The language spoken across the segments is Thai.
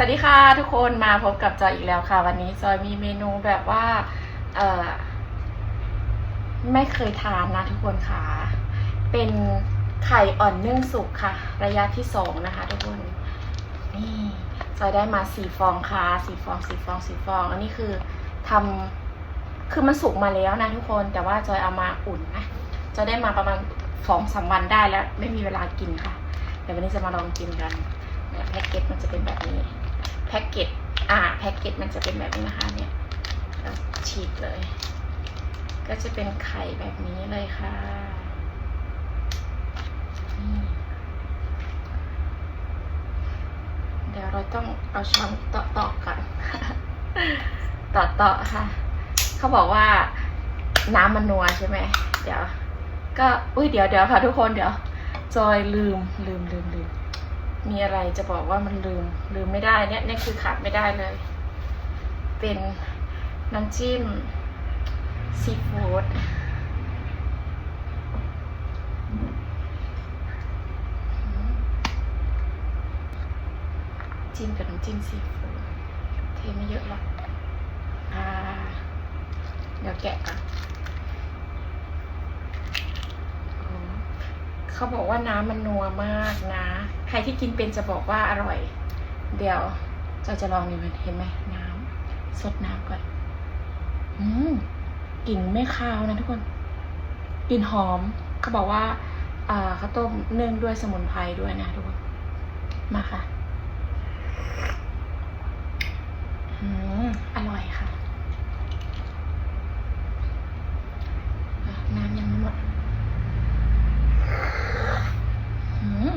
สวัสดีค่ะทุกคนมาพบกับจอยอีกแล้วค่ะ วันนี้จอยมีเมนูแบบว่า เออไม่เคยทานนะทุกคนค่ะ เป็นไข่อ่อนนึ่งสุกค่ะ ระยะที่สองนะคะ ทุกคน นี่จอยได้มาสี่ฟองค่ะสี่ฟองสี่ฟองสี่ฟอง อันนี้คือทำคือมันสุกมาแล้วนะทุกคนแต่ว่าจอยเอามาอุ่นนะจอยได้มาประมาณสองสามวันได้แล้ว ไม่มีเวลากินค่ะเดี๋ยววันนี้จะมาลองกินกันแพ็กเกจมันจะเป็นแบบนี้ แพ็กเกจอ่าแพ็กเกจมันจะเป็นแบบนี้นะคะเนี่ยเราฉีกเลย ก็จะเป็นไข่แบบนี้เลยค่ะเดี๋ยวเราต้องเอาช้อนเตาะๆก่อนเตาะๆค่ะ เขาบอกว่าน้ำมันนัวใช่ไหมเดี๋ยว ก็ อุ้ยเดี๋ยวเดี๋ยวค่ะทุกคนเดี๋ยว จอยลืมลืมลืมลืม มีอะไรจะบอกว่ามันลืมลืมไม่ได้เนี่ยเนี่ยคือขาดไม่ได้เลย เป็นน้ำจิ้มซีฟู้ดจิ้มกับน้ำจิ้มซีฟู้ดเทไม่เยอะหรอกอ่าเดี๋ยวแกะก่อนโอ้ เขาบอกว่าน้ำมันนัวมากนะ ใครที่กินเป็นจะบอกว่าอร่อย เดี๋ยวเราจะลองดูมันเห็นไหมน้ำสดน้ำก่อนอืมกลิ่นไม่คาวนะทุกคนกลิ่นหอม เขาบอกว่าอ่าข้าวต้มเนึ่งด้วยสมุนไพรด้วยนะทุกคนมาค่ะ อืมอร่อยค่ะน้ำยังไม่หมดอืม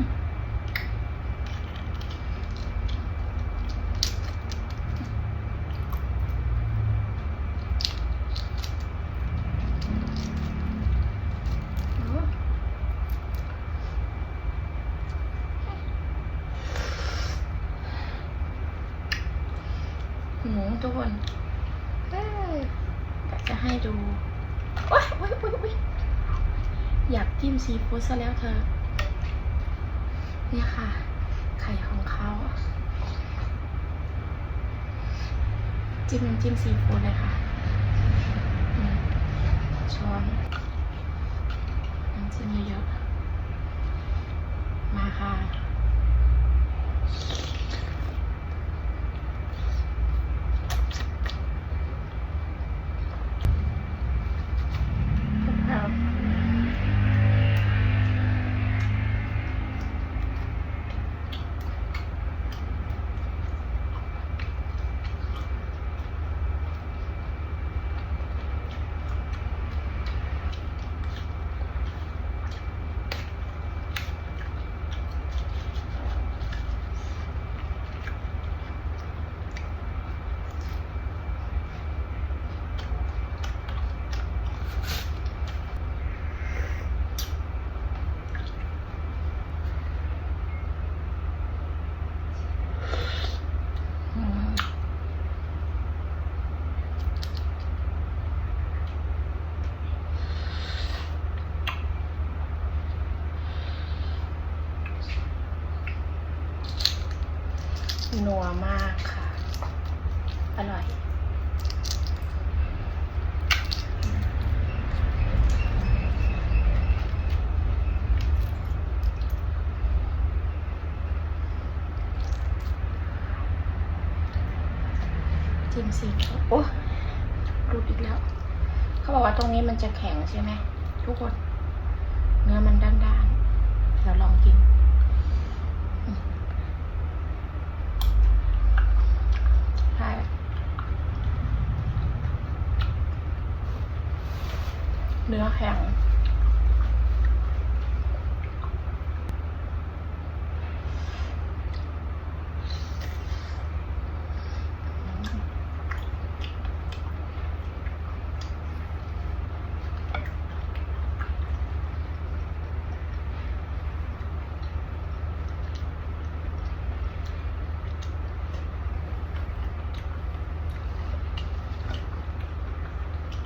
หมู ทุกคนเอ้ยอยากจะให้ดูโอ๊ยโอ๊ยโอ๊ยโอ๊ยอยากจิ้มซีฟู้ดซะแล้วเธอ เนี่ยค่ะ ไข่ของเขา จิ้มจิ้มซีฟู้ดเลยค่ะช้อนน้ำจิ้มเยอะๆมาค่ะ ครับอืม นัวมากค่ะ อร่อย จิ้มซีฟู้ดโอ้รูดอีกแล้ว เขาบอกว่าตรงนี้มันจะแข็งใช่ไหมทุกคน เนื้อมันด้านๆเราลองกินอืมใช่ เนื้อแข็ง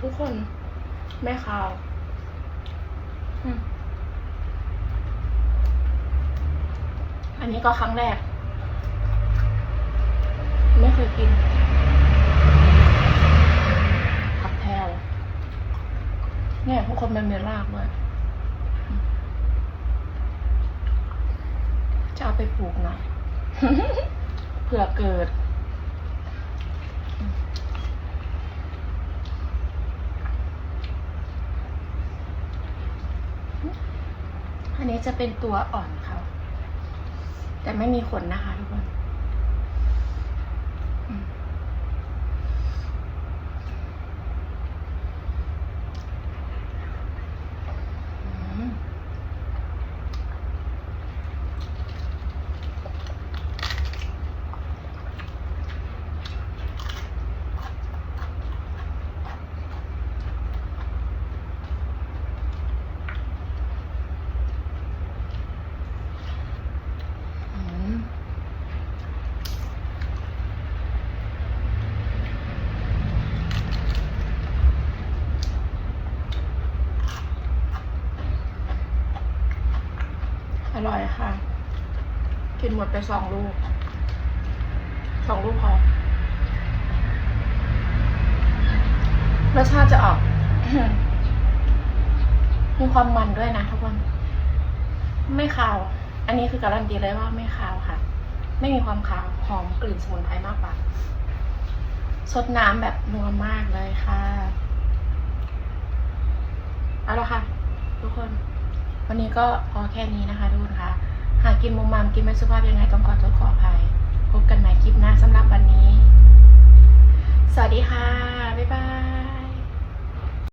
ทุกคน ไม่คาวอืมอันนี้ก็ครั้งแรก ไม่เคยกินผักแพรวเนี่ยทุกคนมันมีรากด้วยจะเอาไปปลูกหน่อยเผื่อเกิด อันนี้จะเป็นตัวอ่อนเขาแต่ไม่มีขนนะคะทุกคนอืมอืมอืมอร่อยค่ะ กินหมดไปสองลูกสองลูกพอรสชาติจะออก มีความมันด้วยนะทุกคน ไม่คาว อันนี้คือการันตีเลยว่าไม่คาวค่ะ ไม่มีความคาว หอมกลิ่นสมุนไพรมากกว่าสดน้ำแบบนัวมากเลยค่ะ เอาละค่ะ ทุกคน วันนี้ก็พอแค่นี้นะคะทุกคนคะ หากกินมุมมามกินไม่สุภาพยังไงต้องขอโทษขออภัย พบกันใหม่คลิปหน้าสำหรับวันนี้ สวัสดีค่ะ บ๊ายบาย